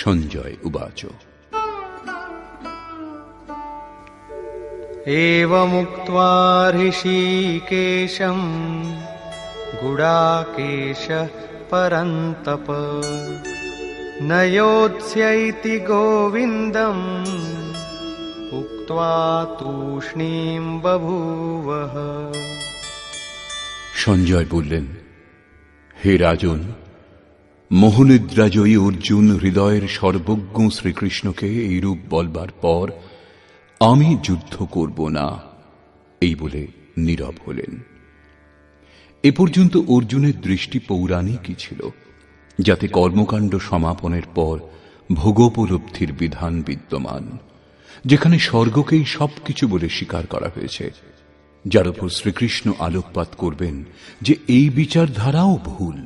সঞ্জয় উবাচ एवमुक्त्वा ऋषिकेशम् गुडाकेशः परन्तप न योत्स्यैति गोविन्दम् उक्त्वा तूष्णीम् बभूवः সঞ্জয় বললেন হে রাজন মোহনিদ্রাজয়ী অর্জুন হৃদয়ের সর্বজ্ঞ শ্রীকৃষ্ণকে এইরূপ বলবার পর, আমি যুদ্ধ করব না, এই বলে নীরব হলেন। এ পর্যন্ত অর্জুনের দৃষ্টি পৌরাণিকই ছিল, যাতে কর্মকাণ্ড সমাপনের পর ভোগোপলব্ধির বিধান বিদ্যমান, যেখানে স্বর্গকেই সবকিছু বলে স্বীকার করা হয়েছে, যার উপর শ্রীকৃষ্ণ আলোকপাত করবেন যে এই বিচারধারাও ভুল।